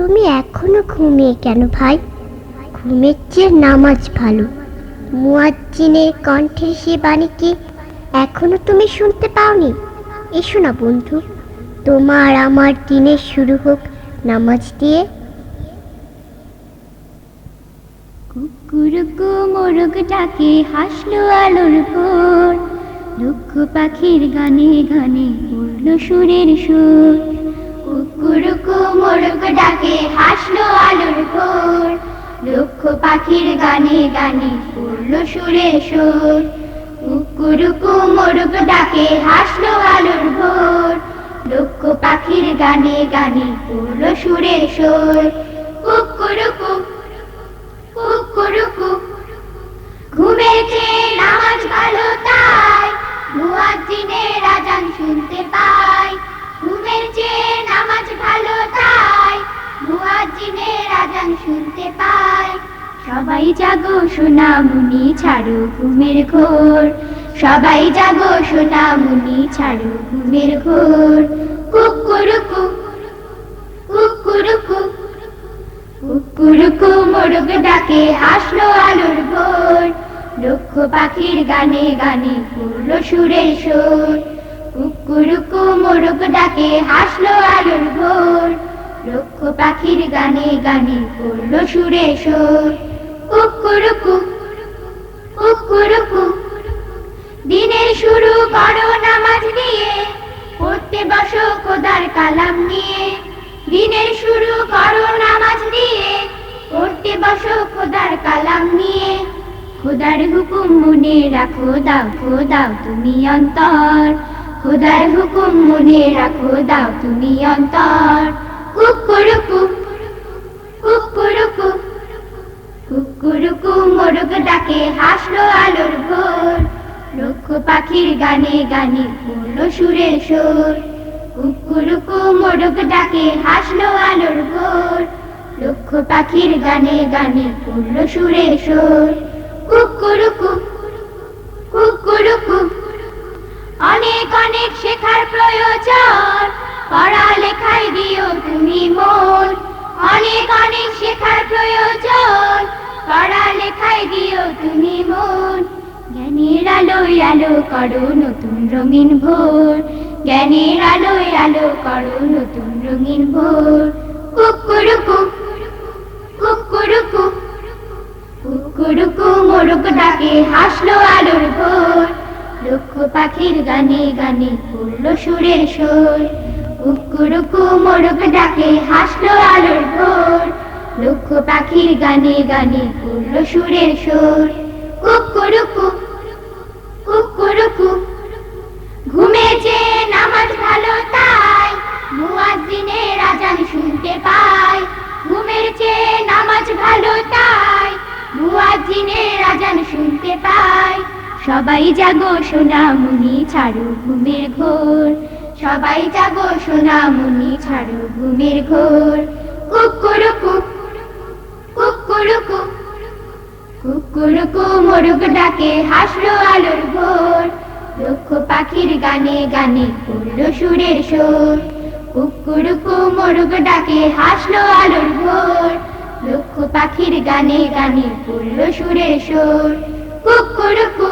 তুমি এখনও ঘুমিয়ে কেন ভাই? ঘুমের চেয়ে নামাজ ভালো। মুয়াজ্জিনের কণ্ঠের সে বাণী কি এখনও তুমি শুনতে পাওনি? এসো না বন্ধু, তোমার আমার দিনের শুরু হোক নামাজ দিয়ে। কুকুরকু মোরগ ডাকে, হাসলো আলোর ভোর। দুঃখ পাখির গানে গানে উড়ল সুরের সুর। কুকুরকু দুঃখ পাখির গানে গানে উড়ল সুরের সুর। কুকুরকু মোরগ ডাকে হাসলো আলোর ভোর। দুঃখ পাখির গানে গানে উড়ল সুরের সুর। কুকুরকু কুকুরুকু ঘুমেছে নামাজ ভালো তাই। মুয়াজ্জিনের আজান শুনতে পাই। চেয়ে নামাজ ভালো তাই। মুয়াজ্জিনের আজান শুনতে পাই। সবাই জাগো সোনা মুনি ছাড়ো ঘুমের ঘোর। সবাই জাগো সোনা মুনি ছাড়ো ঘুমের ঘোর। কুকুরুকু কুকুরুকু কুকুরকু মোরগ ডাকে, হাসলো আলোর ভোর। লক্ষ পাখির গানে গানে পড়ল সুরের সুর। কুকুরকু মোরগ ডাকে, হাসলো আলোর ভোর। লক্ষ পাখির গানে গানে পড়ল সুরের সুর। কুকুরকু পড়তে বসো খোদার কালাম নিয়ে। খোদার হুকুম মনে রাখো, দাও খো তুমি অন্তর। খোদার হুকুম মনে রাখো, দাও অন্তর। কুকুরুকু ডাকে হাসলো আলোর ভোর? লক্ষ পাখির গানে গানে পড়ল সুরের সুর। কুকুরুকু মোরগ ডাকে হাসলো আলোর ভোর। লক্ষ পাখির গানে গানে পড়ল সুরের সুর। কুকুরুকু কুকুরুকু অনেক অনেক শেখার প্রয়োজন। পড়ালেখায় দিও তুমি মন। অনেক অনেক শেখার প্রয়োজন। নতুন রঙিন ভোর। জ্ঞানের আলোয় আলো করো নতুন রঙিন ভোর। কুকুরুকু কুকুরুকু কুকুরুকু মোরগ ডাকে হাসলো আলোর ভোর। লক্ষ পাখির গানে গানে পড়ল সুরের সুর। কুকুরুকু মোরগ ডাকে হাসলো লক্ষ পাখির গানে গানে পড়ল সুরের সুর। কুকুরুকু কুকুরুকু নামাজ ভালো তাই মুয়াজ্জিনের আজান শুনতে চেয়ে নামাজ ভালো তাই মুয়াজ্জিনের আজান শুনতে সবাই জাগো সোনা মুনি ছাড়ো ঘুমের ঘোর। সবাই জাগো সোনা মুনি ছাড়ো ঘুমের ঘোর। কুকুরুকু কুকুরুকু, কুকুরকু ডাকে, হাসলো আলোর ভোর লক্ষ পাখির গানে গানে পড়ল সুরের সুর। কুকুরকু মোরগ ডাকে, হাসলো আলোর ভোর লক্ষ পাখির গানে গানে পড়ল সুরের সুর। কুকুরকু